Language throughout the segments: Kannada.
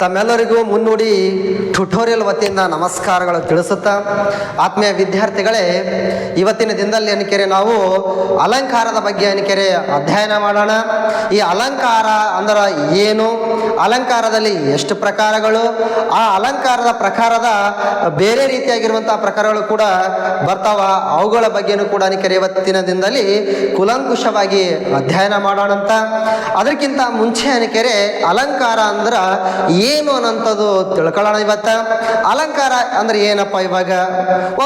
ತಮ್ಮೆಲ್ಲರಿಗೂ ಮುನ್ನುಡಿ ಟ್ಯುಟೋರಿಯಲ್ ವತಿಯಿಂದ ನಮಸ್ಕಾರಗಳು ತಿಳಿಸುತ್ತಾ. ಆತ್ಮೀಯ ವಿದ್ಯಾರ್ಥಿಗಳೇ, ಇವತ್ತಿನ ದಿನದಲ್ಲಿ ಅನಿಕೆರೆ ನಾವು ಅಲಂಕಾರದ ಬಗ್ಗೆ ಅನಿಕೆರೆ ಅಧ್ಯಯನ ಮಾಡೋಣ. ಈ ಅಲಂಕಾರ ಅಂದ್ರೆ ಏನು? ಅಲಂಕಾರದಲ್ಲಿ ಎಷ್ಟು ಪ್ರಕಾರಗಳು? ಆ ಅಲಂಕಾರದ ಪ್ರಕಾರದ ಬೇರೆ ರೀತಿಯಾಗಿರುವಂತಹ ಪ್ರಕಾರಗಳು ಕೂಡ ಬರ್ತಾವ. ಅವುಗಳ ಬಗ್ಗೆನೂ ಕೂಡ ಅನಿಕೆರೆ ಇವತ್ತಿನ ದಿನದಲ್ಲಿ ಕುಲಂಕುಷವಾಗಿ ಅಧ್ಯಯನ ಮಾಡೋಣ ಅಂತ ಅದಕ್ಕಿಂತ ಮುಂಚೆ ಅನಿಕೆರೆ ಅಲಂಕಾರ ಅಂದ್ರೆ ಅನ್ನೋಂಥದ್ದು ತಿಳ್ಕೊಳ್ಳೋಣ ಇವತ್ತ. ಅಲಂಕಾರ ಅಂದ್ರೆ ಏನಪ್ಪ ಇವಾಗ?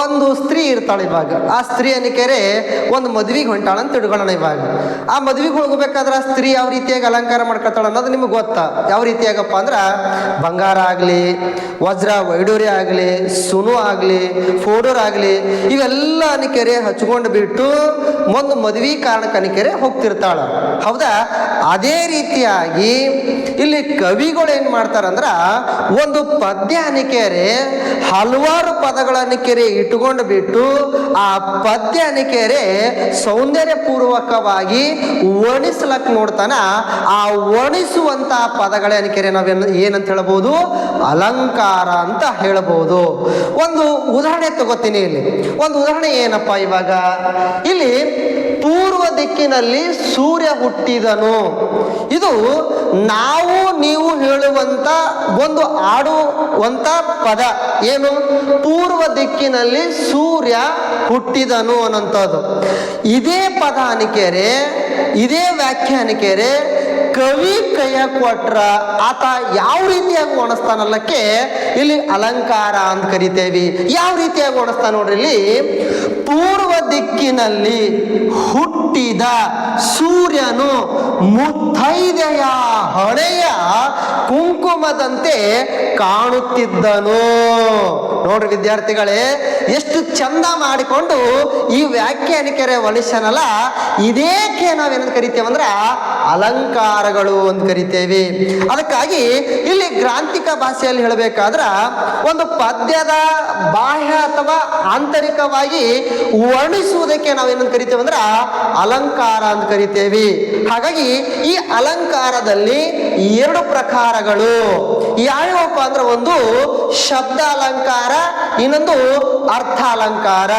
ಒಂದು ಸ್ತ್ರೀ ಇರ್ತಾಳೆ ಇವಾಗ. ಆ ಸ್ತ್ರೀ ಅನಿಕೆರೆ ಒಂದು ಮದ್ವಿಗೆ ಹೊಂಟಾಳ ಅಂತ ತಿಳ್ಕೊಳ್ಳೋಣ ಇವಾಗ. ಆ ಮದ್ವಿಗೆ ಹೋಗ್ಬೇಕಾದ್ರೆ ಆ ಸ್ತ್ರೀ ಯಾವ ರೀತಿಯಾಗಿ ಅಲಂಕಾರ ಮಾಡ್ಕೊತಾಳ ಅನ್ನೋದು ನಿಮ್ಗೆ ಗೊತ್ತಾ? ಯಾವ ರೀತಿಯಾಗಪ್ಪ ಅಂದ್ರೆ ಬಂಗಾರ ಆಗಲಿ, ವಜ್ರ, ವೈಡೂರ್ಯ ಆಗಲಿ, ಸುನು ಆಗಲಿ, ಫೋಡೋರ್ ಆಗಲಿ ಇವೆಲ್ಲ ಅನಿಕೆರೆ ಹಚ್ಕೊಂಡು ಬಿಟ್ಟು ಒಂದು ಮದ್ವಿ ಕಾರಣಕ್ಕೆ ಅನಿಕೆರೆ ಹೋಗ್ತಿರ್ತಾಳ. ಹೌದಾ? ಅದೇ ರೀತಿಯಾಗಿ ಇಲ್ಲಿ ಕವಿಗಳು ಏನ್ ಮಾಡ್ತಾರಂದ್ರ ಒಂದು ಪದ್ಯ ಅನಿಕೆರೆ ಹಲವಾರು ಪದಗಳನ್ನು ಕೆರೆ ಇಟ್ಕೊಂಡು ಬಿಟ್ಟು ಆ ಪದ್ಯ ಅನಿಕೆರೆ ಸೌಂದರ್ಯ ಪೂರ್ವಕವಾಗಿ ನೋಡ್ತಾನ. ಆ ವರ್ಣಿಸುವಂತ ಪದಗಳ ಅನಿಕೆರೆ ನಾವೇನು ಏನಂತ ಹೇಳ್ಬೋದು? ಅಲಂಕಾರ ಅಂತ ಹೇಳ್ಬೋದು. ಒಂದು ಉದಾಹರಣೆ ತಗೋತೀನಿ ಇಲ್ಲಿ. ಒಂದು ಉದಾಹರಣೆ ಏನಪ್ಪ ಇವಾಗ? ಇಲ್ಲಿ ಪೂರ್ವ ದಿಕ್ಕಿನಲ್ಲಿ ಸೂರ್ಯ ಹುಟ್ಟಿದನು. ಇದು ನಾವು ನೀವು ಹೇಳುವಂತ ಒಂದು ಆಡುವಂತ ಪದ. ಏನು? ಪೂರ್ವ ದಿಕ್ಕಿನಲ್ಲಿ ಸೂರ್ಯ ಹುಟ್ಟಿದನು ಅನ್ನೋಂಥದ್ದು ಇದೇ ಪದ ಅನಿಕೆರೆ, ಇದೇ ವ್ಯಾಖ್ಯಾನಿಕೆರೆ ಕವಿ ಕೈಯ ಕೊಟ್ರ ಆತ ಯಾವ ರೀತಿಯಾಗಿ ಒಣಸ್ತಾನಲ್ಲಕ್ಕೆ ಇಲ್ಲಿ ಅಲಂಕಾರ ಅಂತ ಕರಿತೇವಿ. ಯಾವ ರೀತಿಯಾಗಿ ಒಣಸ್ತಾನ ನೋಡ್ರಿ ಇಲ್ಲಿ? ಪೂರ್ವ ದಿಕ್ಕಿನಲ್ಲಿ ಹುಟ್ಟಿದ ಸೂರ್ಯನು ಮುತ್ತೈದೆಯ ಹಣೆಯ ಕುಂಕುಮದಂತೆ ಕಾಣುತ್ತಿದ್ದನು. ನೋಡ್ರಿ ವಿದ್ಯಾರ್ಥಿಗಳೇ ಎಷ್ಟು ಚಂದ ಮಾಡಿಕೊಂಡು ಈ ವ್ಯಾಖ್ಯಾನಿಕೆರೆ ಮನುಷ್ಯನಲ್ಲ ಇದೇಕೆ ನಾವೇನಂತ ಕರಿತೇವೆ ಅಂದ್ರೆ ಅಲಂಕಾರಗಳು ಅಂತ ಕರಿತೇವೆ. ಅದಕ್ಕಾಗಿ ಇಲ್ಲಿ ಗ್ರಾಂಥಿಕ ಭಾಷೆಯಲ್ಲಿ ಹೇಳಬೇಕಾದ್ರ ಒಂದು ಪದ್ಯದ ಬಾಹ್ಯ ಅಥವಾ ಆಂತರಿಕವಾಗಿ ವರ್ಣಿಸುವುದಕ್ಕೆ ನಾವೇನಂತ ಕರಿತೇವೆ ಅಂದ್ರೆ ಅಲಂಕಾರ ಅಂತ ಕರಿತೇವೆ. ಹಾಗಾಗಿ ಈ ಅಲಂಕಾರದಲ್ಲಿ ಎರಡು ಪ್ರಕಾರಗಳು. ಯಾವ್ಯಾವಪ್ಪ ಅಂದ್ರೆ ಒಂದು ಶಬ್ದ ಅಲಂಕಾರ, ಇನ್ನೊಂದು ಅರ್ಥ ಅಲಂಕಾರ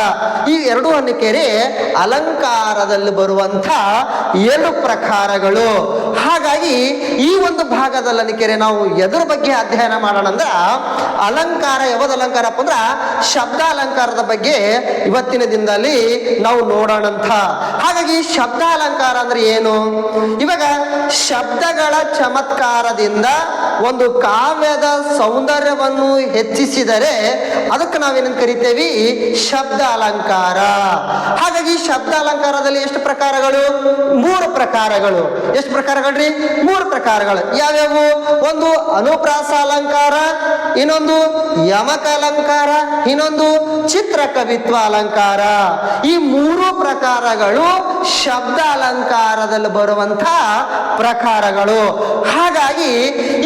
ಈ ಎರಡು ಅನ್ನಿಕೆರೆ ಅಲಂಕಾರದಲ್ಲಿ ಬರುವಂಥ ಏಳು ಪ್ರಕಾರಗಳು. ಹಾಗಾಗಿ ಈ ಒಂದು ಭಾಗದಲ್ಲಿ ಅನ್ನಿಕೆರೆ ನಾವು ಎದುರ ಬಗ್ಗೆ ಅಧ್ಯಯನ ಮಾಡೋಣ ಅಂದ್ರೆ ಅಲಂಕಾರ, ಯಾವ್ದು ಅಲಂಕಾರಪ್ಪ ಅಂದ್ರ ಶಬ್ದ ಅಲಂಕಾರದ ಬಗ್ಗೆ ಇವತ್ತಿನ ದಿನದಲ್ಲಿ ನಾವು ನೋಡೋಣಂತ. ಹಾಗಾಗಿ ಶಬ್ದ ಅಲಂಕಾರ ಅಂದ್ರೆ ಏನು? ಇವಾಗ ಶಬ್ದಗಳ ಚಮತ್ಕಾರದಿಂದ ಒಂದು ಕಾವ್ಯದ ಸೌಂದರ್ಯವನ್ನು ಹೆಚ್ಚಿಸಿದರೆ ಅದಕ್ಕೆ ನಾವೇನಂತ ಕರಿತೇವಿ? ಶಬ್ದ ಅಲಂಕಾರ ಹಾಗಾಗಿ ಶಬ್ದ ಅಲಂಕಾರದಲ್ಲಿ ಎಷ್ಟು ಪ್ರಕಾರಗಳು? ಮೂರು ಪ್ರಕಾರಗಳು. ಎಷ್ಟು ಪ್ರಕಾರಗಳ್ರಿ? ಮೂರು ಪ್ರಕಾರಗಳು ಯಾವ್ಯಾವು? ಒಂದು ಅನುಪ್ರಾಸ ಅಲಂಕಾರ ಇನ್ನೊಂದು ಯಮಕ ಅಲಂಕಾರ ಇನ್ನೊಂದು ಚಿತ್ರ ಕವಿತ್ವ ಅಲಂಕಾರ ಈ ಮೂರು ಪ್ರಕಾರಗಳು ಶಬ್ದ ಅಲಂಕಾರದಲ್ಲಿ ಬರುವಂತ ಪ್ರಕಾರಗಳು. ಹಾಗಾಗಿ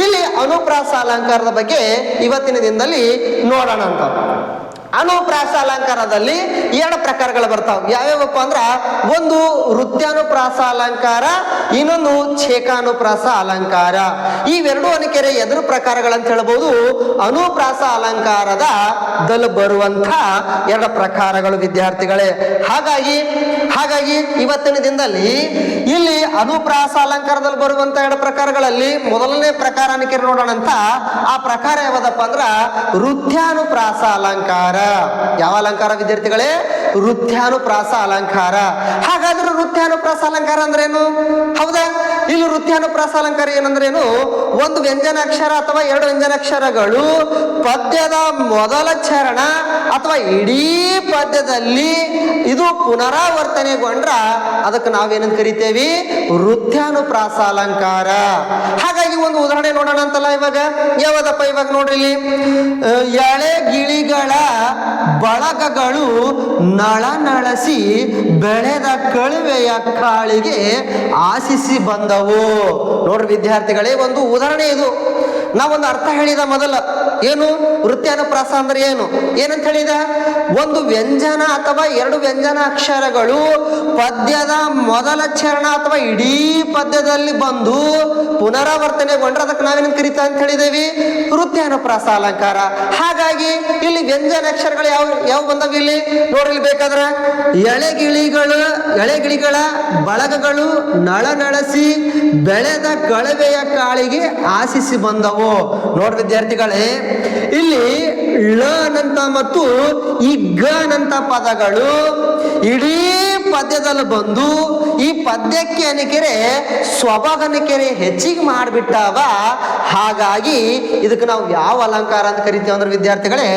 ಇಲ್ಲಿ ಅನುಪ್ರಾಸ ಅಲಂಕಾರದ ಬಗ್ಗೆ ಇವತ್ತಿನ ದಿನದಲ್ಲಿ ನೋಡೋಣ ಅಂತ ಅನುಪ್ರಾಸ ಅಲಂಕಾರದಲ್ಲಿ ಎರಡು ಪ್ರಕಾರಗಳು ಬರ್ತಾವ. ಯಾವ್ಯಾವಪ್ಪ ಅಂದ್ರ ಒಂದು ವೃತ್ಯಾನುಪ್ರಾಸ ಅಲಂಕಾರ ಇನ್ನೊಂದು ಛೇಕಾನುಪ್ರಾಸ ಅಲಂಕಾರ ಇವೆರಡು ಅನಿಕೆರೆ ಎದುರು ಪ್ರಕಾರಗಳಂತ ಹೇಳ್ಬೋದು. ಅನುಪ್ರಾಸ ಅಲಂಕಾರದ ದಲ್ಲಿ ಬರುವಂತ ಎರಡು ಪ್ರಕಾರಗಳು ವಿದ್ಯಾರ್ಥಿಗಳೇ. ಹಾಗಾಗಿ ಹಾಗಾಗಿ ಇವತ್ತಿನ ದಿನದಲ್ಲಿ ಇಲ್ಲಿ ಅನುಪ್ರಾಸ ಅಲಂಕಾರದಲ್ಲಿ ಬರುವಂತ ಎರಡು ಪ್ರಕಾರಗಳಲ್ಲಿ ಮೊದಲನೇ ಪ್ರಕಾರ ಅನಿಕೆರೆ ನೋಡೋಣ ಅಂತ ಆ ಪ್ರಕಾರ ಯಾವ್ದಪ್ಪ ಅಂದ್ರ ವೃತ್ಯಾನುಪ್ರಾಸ ಅಲಂಕಾರ ಯಾವ ಅಲಂಕಾರ ವಿದ್ಯಾರ್ಥಿಗಳೇ? ವೃತ್ಯಾನುಪ್ರಾಸ ಅಲಂಕಾರ. ಹಾಗಾದ್ರೆ ವೃತ್ಯಾನುಪ್ರಾಸ ಅಲಂಕಾರ ಅಂದ್ರೇನು? ಹೌದಾ? ಇಲ್ಲಿ ವೃತ್ಯಾನುಪ್ರಾಸ ಅಲಂಕಾರ ಏನಂದ್ರೇನು? ಒಂದು ವ್ಯಂಜನಾಕ್ಷರ ಅಥವಾ ಎರಡು ವ್ಯಂಜನಾಕ್ಷರಗಳು ಪದ್ಯದ ಮೊದಲ ಚರಣ ಅಥವಾ ಇಡೀ ಪದ್ಯದಲ್ಲಿ ಇದು ಪುನರಾವರ್ತನೆಗೊಂಡ್ರ ಅದಕ್ಕೆ ನಾವೇನಂತ ಕರಿತೇವಿ? ವೃತ್ಯಾನುಪ್ರಾಸ ಅಲಂಕಾರ. ಹಾಗಾಗಿ ಒಂದು ಉದಾಹರಣೆ ನೋಡೋಣ ಅಂತಲ್ಲ ಇವಾಗ? ಯಾವ್ದಪ್ಪ ಇವಾಗ ನೋಡ್ರಿ ಇಲ್ಲಿ? ಬಳಗಗಳು ನಳನಳಸಿ ಬೆಳೆದ ಕಳುವೆಯ ಕಾಳಿಗೆ ಆಶಿಸಿ ಬಂದವು. ನೋಡ್ರಿ ವಿದ್ಯಾರ್ಥಿಗಳೇ ಒಂದು ಉದಾಹರಣೆ ಇದು. ನಾವೊಂದು ಅರ್ಥ ಹೇಳಿದ ಮೊದಲ ಏನು? ವೃತ್ಯಾನುಪ್ರಾಸ ಅಂದ್ರೆ ಏನು? ಏನಂತ ಹೇಳಿದ? ಒಂದು ವ್ಯಂಜನ ಅಥವಾ ಎರಡು ವ್ಯಂಜನ ಅಕ್ಷರಗಳು ಪದ್ಯದ ಮೊದಲ ಚರಣ ಅಥವಾ ಇಡೀ ಪದ್ಯದಲ್ಲಿ ಬಂದು ಪುನರಾವರ್ತನೆಗೊಂಡ್ರೆ ಅದಕ್ಕೆ ನಾವೇನು ಕರಿತಾ ಅಂತ ಹೇಳಿದೇವಿ? ವೃತ್ಯಾನುಪ್ರಾಸ ಅಲಂಕಾರ. ಹಾಗಾಗಿ ಇಲ್ಲಿ ವ್ಯಂಜನ ಅಕ್ಷರಗಳು ಯಾವ ಯಾವ ಬಂದವು ಇಲ್ಲಿ? ನೋಡಲಿ ಬೇಕಾದ್ರೆ ಎಳೆಗಿಳಿಗಳು, ಎಳೆಗಿಳಿಗಳ ಬಳಗಗಳು ನಳನಳಸಿ ಬೆಳೆದ ಕಳವೆಯ ಕಾಳಿಗೆ ಆಶಿಸಿ ಬಂದವು. ನೋಡ್ ವಿದ್ಯಾರ್ಥಿಗಳೇ, ಇಲ್ಲಿ ಳನಂತ ಮತ್ತು ಈ ಗನಂತ ಪದಗಳು ಇಡೀ ಪದ್ಯದಲ್ಲಿ ಬಂದು ಈ ಪದ್ಯಕ್ಕೆ ಅನಿಕೆರೆ ಸ್ವಭಾಗನಿಕೆರೆ ಹೆಚ್ಚಿಗೆ ಮಾಡಿಬಿಟ್ಟಾವ. ಹಾಗಾಗಿ ಇದಕ್ಕೆ ನಾವು ಯಾವ ಅಲಂಕಾರ ಅಂತ ಕರಿತೀವಿ ಅಂದ್ರೆ ವಿದ್ಯಾರ್ಥಿಗಳೇ,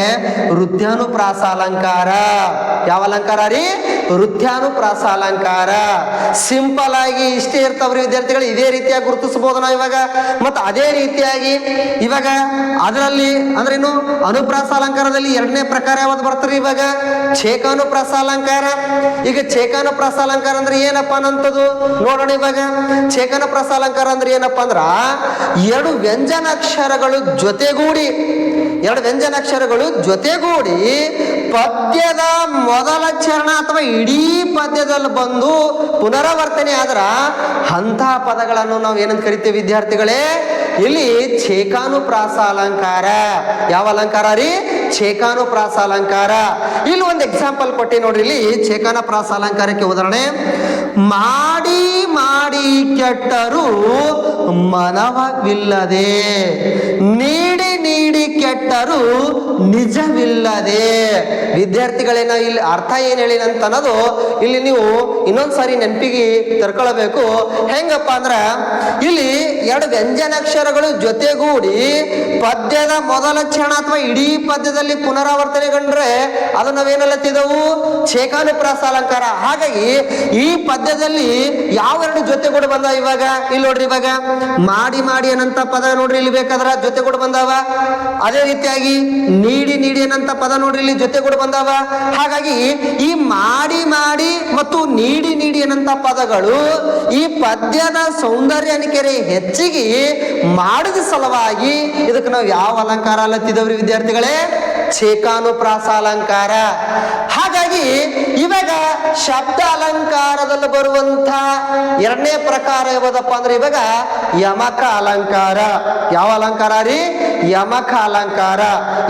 ವೃದ್ಧಾನುಪ್ರಾಸ ಅಲಂಕಾರ. ಯಾವ ಅಲಂಕಾರ ರೀ? ವೃತ್ಯಾನುಪ್ರಾಸ ಅಲಂಕಾರ ಸಿಂಪಲ್ ಆಗಿ ಇಷ್ಟೇ ಇರ್ತಾವ್ರಿ ವಿದ್ಯಾರ್ಥಿಗಳು, ಇದೇ ರೀತಿಯಾಗಿ ಗುರುತಿಸಬಹುದು ನಾವು ಇವಾಗ. ಮತ್ತು ಅದೇ ರೀತಿಯಾಗಿ ಇವಾಗ ಅದರಲ್ಲಿ ಅಂದ್ರೆ ಇನ್ನು ಅನುಪ್ರಾಸ ಅಲಂಕಾರದಲ್ಲಿ ಎರಡನೇ ಪ್ರಕಾರ ಯಾವ್ದು ಬರ್ತಾರೆ ಇವಾಗ? ಛೇಕಾನುಪ್ರಾಸ ಅಲಂಕಾರ ಈಗ ಛೇಕಾನುಪ್ರಾಸ ಅಲಂಕಾರ ಅಂದ್ರೆ ಏನಪ್ಪಾ ಅನ್ನಂಥದ್ದು ನೋಡೋಣ ಇವಾಗ. ಛೇಕಾನುಪ್ರಾಸ ಅಲಂಕಾರ ಅಂದ್ರೆ ಏನಪ್ಪಾ ಅಂದ್ರ ಎರಡು ವ್ಯಂಜನಾಕ್ಷರಗಳು ಜೊತೆಗೂಡಿ. ಎರಡು ವ್ಯಂಜನಾಕ್ಷರಗಳು ಜೊತೆಗೂಡಿ ಪದ್ಯದ ಮೊದಲ ಚರಣ ಅಥವಾ ಇಡೀ ಪದ್ಯದಲ್ಲಿ ಬಂದು ಪುನರಾವರ್ತನೆ ಆದ್ರ ಅಂತಹ ಪದಗಳನ್ನು ನಾವು ಏನಂತ ಕರಿತೇವೆ ವಿದ್ಯಾರ್ಥಿಗಳೇ? ಇಲ್ಲಿ ಛೇಕಾನುಪ್ರಾಸ ಅಲಂಕಾರ ಯಾವ ಅಲಂಕಾರ ರೀ? ಛೇಕಾನುಪ್ರಾಸ ಅಲಂಕಾರ ಇಲ್ಲಿ ಒಂದು ಎಕ್ಸಾಂಪಲ್ ಕೊಟ್ಟಿ ನೋಡ್ರಿ. ಇಲ್ಲಿ ಛೇಕಾನುಪ್ರಾಸ ಅಲಂಕಾರಕ್ಕೆ ಉದಾಹರಣೆ. ಮಾಡಿ ಮಾಡಿ ಕೆಟ್ಟರು ಮನವವಿಲ್ಲದೆ, ನೀಡಿ ಕೆಟ್ಟರು ನಿಜವಿಲ್ಲದೆ. ವಿದ್ಯಾರ್ಥಿಗಳೇನ ಇಲ್ಲಿ ಅರ್ಥ ಏನು ಹೇಳಿನ ಅಂತ ಅನ್ನೋದು ಇಲ್ಲಿ ನೀವು ಇನ್ನೊಂದು ಸಾರಿ ನೆನಪಿಗೆ ತರ್ಕೊಳ್ಬೇಕು ಹೆಂಗಪ್ಪ ಅಂದ್ರ, ಇಲ್ಲಿ ಎರಡು ವ್ಯಂಜನಾಕ್ಷರಗಳು ಜೊತೆಗೂಡಿ ಪದ್ಯದ ಮೊದಲ ಕ್ಷಣ ಅಥವಾ ಇಡೀ ಪದ್ಯದಲ್ಲಿ ಪುನರಾವರ್ತನೆಗೊಂಡ್ರೆ ಅದು ನಾವೇನಲ್ಲತ್ತಿದವು ಶೇಖಾನುಪ್ರಾಸ ಅಲಂಕಾರ. ಹಾಗಾಗಿ ಈ ಪದ್ಯದಲ್ಲಿ ಯಾವ ಎರಡು ಜೊತೆ ಕೂಡ ಬಂದ ಇವಾಗ? ಇಲ್ಲಿ ನೋಡ್ರಿ ಇವಾಗ. ಮಾಡಿ ಮಾಡಿ ಅನ್ನಂತ ಪದ ನೋಡ್ರಿ, ಇಲ್ಲಿ ಬೇಕಾದ್ರ ಕೂಡ ಬಂದಾವ. ಅದೇ ರೀತಿಯಾಗಿ ನೀಡಿ ನೀಡಿ ಅನ್ನಂತ ಪದ ನೋಡ್ರಿ, ಇಲ್ಲಿ ಜೊತೆ ಕೂಡ ಬಂದಾವ. ಹಾಗಾಗಿ ಈ ಮಾಡಿ ಮಾಡಿ ಮತ್ತು ನೀಡಿ ನೀಡಿ ಅನ್ನಂತ ಪದಗಳು ಈ ಪದ್ಯದ ಸೌಂದರ್ಯ ಕೆರೆ ಹೆಚ್ಚಿಗೆ ಮಾಡಿದ ಸಲುವಾಗಿ ಇದಕ್ಕೆ ನಾವು ಯಾವ ಅಲಂಕಾರ ಅಲ್ಲತ್ತಿದವ್ರಿ ವಿದ್ಯಾರ್ಥಿಗಳೇ? ಛೇಕಾನುಪ್ರಾಸ ಅಲಂಕಾರ. ಹಾಗಾಗಿ ಇವಾಗ ಶಬ್ದ ಅಲಂಕಾರದಲ್ಲಿ ಬರುವಂತ ಎರಡನೇ ಪ್ರಕಾರ ಯಾವುದಪ್ಪ ಅಂದ್ರೆ ಇವಾಗ ಯಮಕ ಅಲಂಕಾರ. ಯಾವ ಅಲಂಕಾರ ರೀ? ಯಮಕ ಅಲಂಕಾರ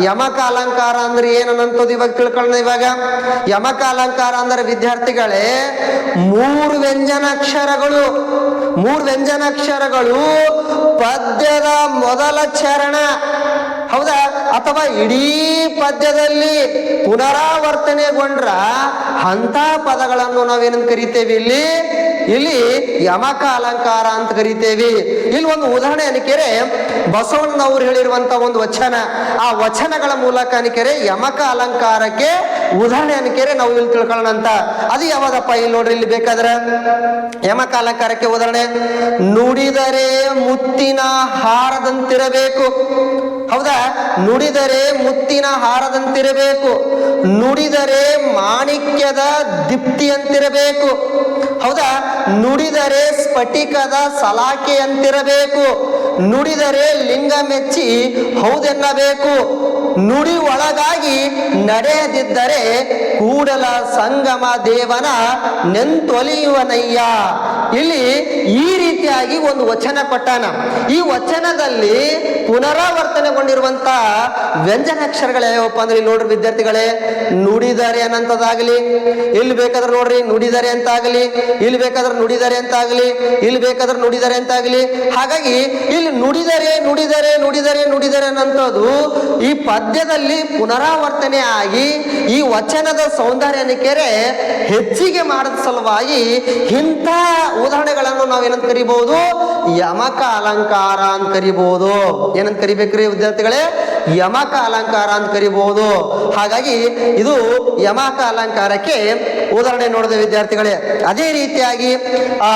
ಯಮಕ ಅಲಂಕಾರ ಅಂದ್ರೆ ಏನನ್ನಂತದ್ದು ಇವಾಗ ತಿಳ್ಕೊಳ್ಳೋಣ ಇವಾಗ. ಯಮಕ ಅಲಂಕಾರ ಅಂದ್ರೆ ವಿದ್ಯಾರ್ಥಿಗಳೇ, ಮೂರು ವ್ಯಂಜನಾಕ್ಷರಗಳು. ಮೂರು ವ್ಯಂಜನಾಕ್ಷರಗಳು ಪದ್ಯದ ಮೊದಲ ಚರಣ. ಹೌದಾ? ಅಥವಾ ಇಡೀ ಪದ್ಯದಲ್ಲಿ ಪುನರಾವರ್ತನೆಗೊಂಡ್ರ ಅಂತ ಪದಗಳನ್ನು ನಾವೇನಂತ ಕರಿತೇವೆ ಇಲ್ಲಿ? ಇಲ್ಲಿ ಯಮಕ ಅಲಂಕಾರ ಅಂತ ಕರಿತೇವೆ. ಇಲ್ಲಿ ಒಂದು ಉದಾಹರಣೆ ಅನಿಕೆರೆ ಬಸವಣ್ಣನವರು ಹೇಳಿರುವಂತ ಒಂದು ವಚನ. ಆ ವಚನಗಳ ಮೂಲಕ ಅನಿಕೆರೆ ಯಮಕ ಅಲಂಕಾರಕ್ಕೆ ಉದಾಹರಣೆ ಅನಿಕೆರೆ ನಾವು ಇಲ್ಲಿ ತಿಳ್ಕೊಳ್ಳೋಣ ಅಂತ. ಅದು ಯಾವಾಗಪ್ಪ ಇಲ್ಲಿ ನೋಡ್ರಿ, ಇಲ್ಲಿ ಬೇಕಾದ್ರೆ ಯಮಕ ಅಲಂಕಾರಕ್ಕೆ ಉದಾಹರಣೆ. ನುಡಿದರೆ ಮುತ್ತಿನ ಹಾರದಂತಿರಬೇಕು. ಹೌದಾ? ನುಡಿದರೆ ಮುತ್ತಿನ ಹಾರದಂತಿರಬೇಕು. ನುಡಿದರೆ ಮಾಣಿಕ್ಯದ ದೀಪ್ತಿಯಂತಿರಬೇಕು. ಹೌದಾ? ನುಡಿದರೆ ಸ್ಫಟಿಕದ ಸಲಾಕೆಯಂತಿರಬೇಕು ನುಡಿದರೆ ಲಿಂಗ ಮೆಚ್ಚಿ ಹೌದೆನ್ನಬೇಕು. ನುಡಿ ಒಳಗಾಗಿ ನಡೆಯದಿದ್ದರೆ ಕೂಡಲ ಸಂಗಮ ದೇವನ ನೆಂತೊಲಿಯುವನಯ್ಯ. ಇಲ್ಲಿ ಈ ರೀತಿಯಾಗಿ ಒಂದು ವಚನ ಕೊಟ್ಟಾನ ಈ ವಚನದಲ್ಲಿ ಪುನರಾವರ್ತನೆಗೊಂಡಿರುವಂತ ವ್ಯಂಜನಾಕ್ಷರಗಳು ಯಾವಪ್ಪ ಅಂದ್ರೆ ಇಲ್ಲಿ ನೋಡ್ರಿ ವಿದ್ಯಾರ್ಥಿಗಳೇ, ನುಡಿದರೆ ಅನ್ನಂತದಾಗಲಿ ಇಲ್ಲಿ ಬೇಕಾದ್ರೆ ನೋಡ್ರಿ, ನುಡಿದರೆ ಅಂತ ಆಗಲಿ ಇಲ್ಲಿ ಬೇಕಾದ್ರೆ ನುಡಿದರೆ ಅಂತ ಆಗಲಿ ಇಲ್ಲಿ ಬೇಕಾದ್ರೆ ನುಡಿದರೆ ಅಂತ ಆಗಲಿ ಹಾಗಾಗಿ ಇಲ್ಲಿ ನುಡಿದರೆ ನುಡಿದರೆ ನುಡಿದರೆ ನುಡಿದರೆ ಅನ್ನಂಥದ್ದು ಈ ಪದ್ಯದಲ್ಲಿ ಪುನರಾವರ್ತನೆ ಆಗಿ ಈ ವಚನದ ಸೌಂದರ್ಯನಿಕೆರೆ ಹೆಚ್ಚಿಗೆ ಮಾಡದ ಸಲುವಾಗಿ ಇಂಥ ಉದಾಹರಣೆಗಳನ್ನು ನಾವೇನಂತ ಕರಿಬಹುದು? ಯಮಕ ಅಲಂಕಾರ ಅಂತ ಕರಿಬಹುದು. ಏನಂತ ಕರಿಬೇಕ್ರಿ ವಿದ್ಯಾರ್ಥಿಗಳೇ? ಯಮಕ ಅಲಂಕಾರ ಅಂತ ಕರಿಬಹುದು. ಹಾಗಾಗಿ ಇದು ಯಮಕ ಅಲಂಕಾರಕ್ಕೆ ಉದಾಹರಣೆ ನೋಡಿದ ವಿದ್ಯಾರ್ಥಿಗಳೇ. ಅದೇ ರೀತಿಯಾಗಿ, ಆ,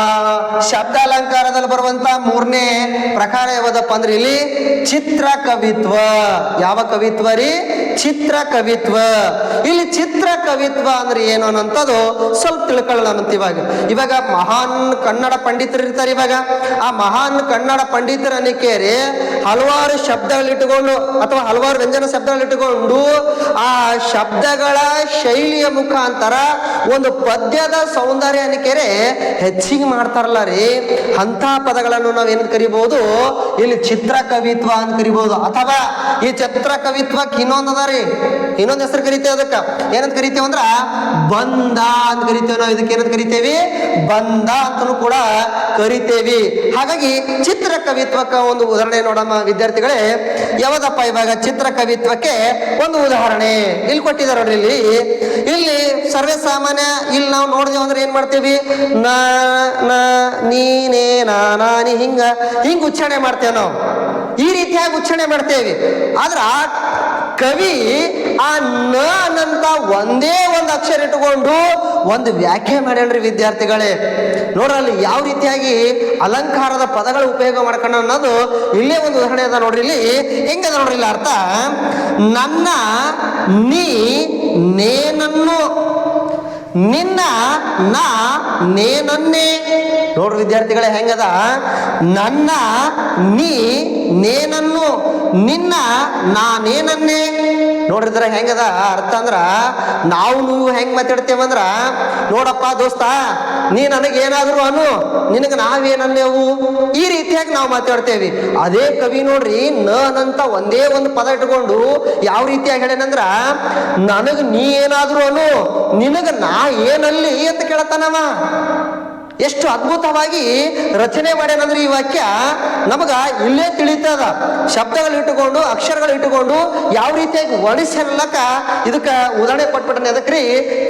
ಶಬ್ದ ಅಲಂಕಾರದಲ್ಲಿ ಬರುವಂತ ಮೂರನೇ ಪ್ರಕಾರ ಯಾವುದಪ್ಪ ಅಂದ್ರೆ ಇಲ್ಲಿ ಚಿತ್ರ ಕವಿತ್ವ ಯಾವ ಕವಿತ್ವ ರೀ? ಚಿತ್ರ ಕವಿತ್ವ ಇಲ್ಲಿ ಚಿತ್ರ ಕವಿತ್ವ ಅಂದ್ರೆ ಏನು ಅನ್ನೋಂಥದ್ದು ಸ್ವಲ್ಪ ತಿಳ್ಕೊಳ್ಳೋಣ ಅಂತ ಇವಾಗ. ಇವಾಗ ಮಹಾನ್ ಕನ್ನಡ ಪಂಡಿತರು ಇರ್ತಾರೆ ಇವಾಗ. ಆ ಮಹಾನ್ ಕನ್ನಡ ಪಂಡಿತರ ಅನಿಕೇರಿ ಹಲವಾರು ಶಬ್ದಗಳಿಟ್ಟುಕೊಂಡು ಅಥವಾ ಹಲವಾರು ವ್ಯಂಜನ ಶಬ್ದಗಳಿಟ್ಟುಕೊಂಡು ಆ ಶಬ್ದಗಳ ಶೈಲಿಯ ಮುಖಾಂತರ ಒಂದು ಪದ್ಯದ ಸೌಂದರ್ಯ ಅನಿಕೆರೆ ಹೆಚ್ಚಿಗೆ ಮಾಡ್ತಾರಲ್ಲ ರೀ. ಅಂತ ಪದಗಳನ್ನು ನಾವೇನು ಕರಿಬಹುದು ಇಲ್ಲಿ ಚಿತ್ರ ಕವಿತ್ವ ಅಂತ ಕರಿಬಹುದು ಅಥವಾ ಈ ಚಿತ್ರ ಕವಿತ್ವಕ್ಕೆ ಇನ್ನೊಂದು ಅದ ರೀ. ಇನ್ನೊಂದು ಹೆಸರು ಕರಿತೇವೆ ಅದಕ್ಕೆ. ಏನಂತ ಕರಿತೇವೆ ಅಂದ್ರ ಬಂದ ಅಂತ ಕರಿತೇವೆ ನಾವು ಇದಕ್ಕೆ ಏನಂತ ಕರಿತೇವಿ? ಬಂದ ಅಂತಲೂ ಕೂಡ ಕರಿತೇವಿ. ಹಾಗಾಗಿ ಕವಿತ್ವಕ್ಕೆ ಒಂದು ಉದಾಹರಣೆ ನೋಡಮ್ಮ ವಿದ್ಯಾರ್ಥಿಗಳೇ. ಯಾವ್ದಪ್ಪ ಇವಾಗ ಚಿತ್ರ ಕವಿತ್ವಕ್ಕೆ ಒಂದು ಉದಾಹರಣೆ. ಇಲ್ಲಿ ಕೊಟ್ಟಿದ್ದಾರೆ ನೋಡ್ರಿ ಇಲ್ಲಿ. ಇಲ್ಲಿ ಸರ್ವೇ ಸಾಮಾನ್ಯ ಇಲ್ಲಿ ನಾವು ನೋಡಿದೆವು ಅಂದ್ರೆ ಏನ್ ಮಾಡ್ತೀವಿ? ನಾ ನೀನೇ ನಾ ನಾನಿ ಹಿಂಗ. ಹಿಂಗ ಉಚ್ಚಾರಣೆ ಮಾಡ್ತೇವೆ ನಾವು. ಈ ರೀತಿಯಾಗಿ ಉಚ್ಚಾರಣೆ ಮಾಡ್ತೇವೆ. ಆದ್ರ ಕವಿ ಆ ನ ಅನ್ನಂತ ಒಂದೇ ಒಂದು ಅಕ್ಷರ ಇಟ್ಟುಕೊಂಡು ಒಂದು ವ್ಯಾಖ್ಯೆ ಮಾಡ್ಯಾಳ್ರಿ ವಿದ್ಯಾರ್ಥಿಗಳೇ. ನೋಡ್ರಲ್ಲಿ ಯಾವ ರೀತಿಯಾಗಿ ಅಲಂಕಾರದ ಪದಗಳ ಉಪಯೋಗ ಮಾಡ್ಕೊಂಡು ಅನ್ನೋದು ಇಲ್ಲೇ ಒಂದು ಉದಾಹರಣೆ ಅದ ನೋಡ್ರಿ ಇಲ್ಲಿ. ಹೆಂಗದ ನೋಡ್ರಿ ಇಲ್ಲಿ ಅರ್ಥ? ನನ್ನ ನೀ ನೇನನ್ನು, ನಿನ್ನ ನಾ ನೇನನ್ನೇ. ನೋಡ್ರಿ ವಿದ್ಯಾರ್ಥಿಗಳೇ ಹೆಂಗದ? ನನ್ನ ನೀ ನೇನನ್ನು. ನಿನ್ನ ನಾನೇನನ್ನೇ? ನೋಡಿದ್ರೆ ಹೆಂಗದ ಅರ್ಥ ಅಂದ್ರ ನಾವು ನೀವು ಹೆಂಗ್ ಮಾತಾಡ್ತೇವಂದ್ರ ನೋಡಪ್ಪ ದೋಸ್ತ, ನೀ ನನಗೇನಾದ್ರು ಅನು ನಿನಗೆ ನಾವೇನನ್ನೇವು ಈ ರೀತಿಯಾಗಿ ನಾವು ಮಾತಾಡ್ತೇವಿ. ಅದೇ ಕವಿ ನೋಡ್ರಿ ನನ್ನಂತ ಒಂದೇ ಒಂದು ಪದ ಇಟ್ಕೊಂಡು ಯಾವ ರೀತಿಯಾಗಿ ಹೇಳೇನಂದ್ರ ನನಗೆ ನೀ ಏನಾದ್ರು ಅನು ನಿನಗ ನಾ ಏನಲ್ಲಿ ಅಂತ ಕೇಳತ್ತಾನವ? ಎಷ್ಟು ಅದ್ಭುತವಾಗಿ ರಚನೆ ಮಾಡ್ಯಾನಂದ್ರೆ ಈ ವಾಕ್ಯ ನಮಗ ಇಲ್ಲೇ ತಿಳಿತದ. ಶಬ್ದಗಳು ಇಟ್ಟುಕೊಂಡು, ಅಕ್ಷರಗಳು ಇಟ್ಟುಕೊಂಡು ಯಾವ ರೀತಿಯಾಗಿ ವರ್ಣಿಸಲಕ್ಕ ಇದಕ್ಕೆ ಉದಾಹರಣೆ ಕೊಟ್ಬಿಟ್ಟನೆ ಅದಕ್ರಿ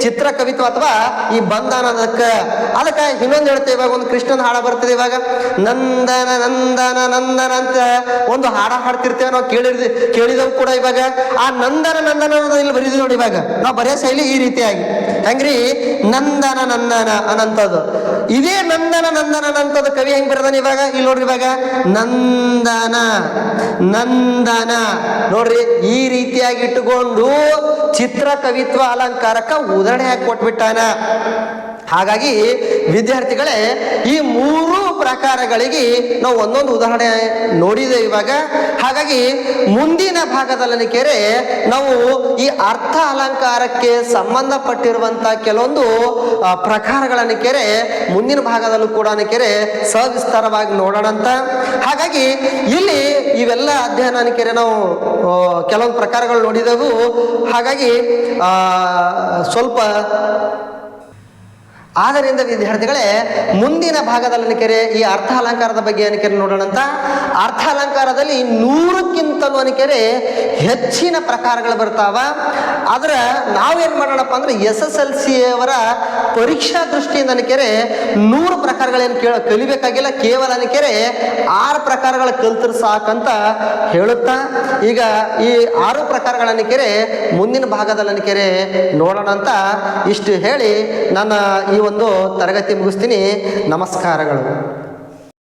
ಚಿತ್ರ ಕವಿತ್ವ ಅಥವಾ ಈ ಬಂಧನ ಅದಕ್ಕೆ ಅದಕ್ಕ ಇನ್ನೊಂದು ಹೇಳ್ತೇವೆ ಇವಾಗ ಒಂದು ಕೃಷ್ಣನ ಹಾಡ ಬರ್ತದೆ ಇವಾಗ, ನಂದನ ನಂದನ ನಂದನ ಅಂತ ಒಂದು ಹಾಡ ಹಾಡ್ತಿರ್ತೇವೆ ನಾವು ಕೇಳಿರ್ದಿ, ಕೇಳಿದವು ಕೂಡ ಇವಾಗ. ಆ ನಂದನ ನಂದನ ಇಲ್ಲಿ ಬರೀದಿ ನೋಡಿ ಇವಾಗ. ನಾವು ಬರೆಯೋ ಶೈಲಿ ಈ ರೀತಿಯಾಗಿ. ಹೆಂಗ್ರಿ? ನಂದನ ನಂದನ ಅನಂತದ್ದು ಇದೇ ನಂದನ ನಂದನ ಅನಂತದ ಕವಿ ಹೆಂಗ್ ಬರ್ದಾನ ಇವಾಗ? ಇಲ್ಲಿ ನೋಡ್ರಿ ಇವಾಗ. ನಂದನ ನಂದನ. ನೋಡ್ರಿ, ಈ ರೀತಿಯಾಗಿ ಇಟ್ಟುಕೊಂಡು ಚಿತ್ರ ಕವಿತ್ವ ಅಲಂಕಾರಕ್ಕ ಉದಾಹರಣೆ ಹಾಕಿ ಕೊಟ್ಬಿಟ್ಟಾನ. ಹಾಗಾಗಿ ವಿದ್ಯಾರ್ಥಿಗಳೇ, ಈ ಮೂರು ಪ್ರಕಾರಗಳಿಗೆ ನಾವು ಒಂದೊಂದು ಉದಾಹರಣೆ ನೋಡಿದೆ ಇವಾಗ. ಹಾಗಾಗಿ ಮುಂದಿನ ಭಾಗದಲ್ಲಿ ಕೆರೆ ನಾವು ಈ ಅರ್ಥ ಅಲಂಕಾರಕ್ಕೆ ಸಂಬಂಧಪಟ್ಟಿರುವಂತ ಕೆಲವೊಂದು ಪ್ರಕಾರಗಳನ್ನು ಕೆರೆ ಮುಂದಿನ ಭಾಗದಲ್ಲೂ ಕೂಡ ಕೆರೆ ಸವಿಸ್ತಾರವಾಗಿ ನೋಡೋಣ ಅಂತ ಹಾಗಾಗಿ ಇಲ್ಲಿ ಇವೆಲ್ಲ ಅಧ್ಯಯನ ಕೆರೆ ನಾವು ಕೆಲವೊಂದು ಪ್ರಕಾರಗಳು ನೋಡಿದೆವು. ಹಾಗಾಗಿ ಸ್ವಲ್ಪ ಆದ್ದರಿಂದ ವಿದ್ಯಾರ್ಥಿಗಳೇ, ಮುಂದಿನ ಭಾಗದಲ್ಲಿ ಅನಿಕೆರೆ ಈ ಅರ್ಥ ಅಲಂಕಾರದ ಬಗ್ಗೆ ಅನಿಕೆರೆ ನೋಡೋಣ ಅಂತ? ಅರ್ಥ ಅಲಂಕಾರದಲ್ಲಿ ನೂರಕ್ಕಿಂತಲೂ ಅನಿಕೆರೆ ಹೆಚ್ಚಿನ ಪ್ರಕಾರಗಳು ಬರ್ತಾವ. ಆದ್ರೆ ನಾವೇನ್ ಮಾಡೋಣಪ್ಪ ಅಂದ್ರೆ ಎಸ್ ಎಸ್ ಎಲ್ ಸಿ ಅವರ ಪರೀಕ್ಷಾ ದೃಷ್ಟಿಯಿಂದ ಅನಿಕೆರೆ ನೂರು ಪ್ರಕಾರಗಳೇನು ಕೇಳ, ಕಲಿಬೇಕಾಗಿಲ್ಲ. ಕೇವಲ ಅನಿಕೆರೆ ಆರು ಪ್ರಕಾರಗಳ ಕಲ್ತರು ಸಾಕಂತ ಹೇಳುತ್ತಾ? ಈಗ ಈ ಆರು ಪ್ರಕಾರಗಳ ಅನಿಕೆರೆ ಮುಂದಿನ ಭಾಗದಲ್ಲಿ ಅನಿಕೆರೆ ನೋಡೋಣ ಅಂತ ಇಷ್ಟು ಹೇಳಿ ನನ್ನ ಈ ಒಂದು ತರಗತಿ ಮುಗಿಸ್ತೀನಿ. ನಮಸ್ಕಾರಗಳು.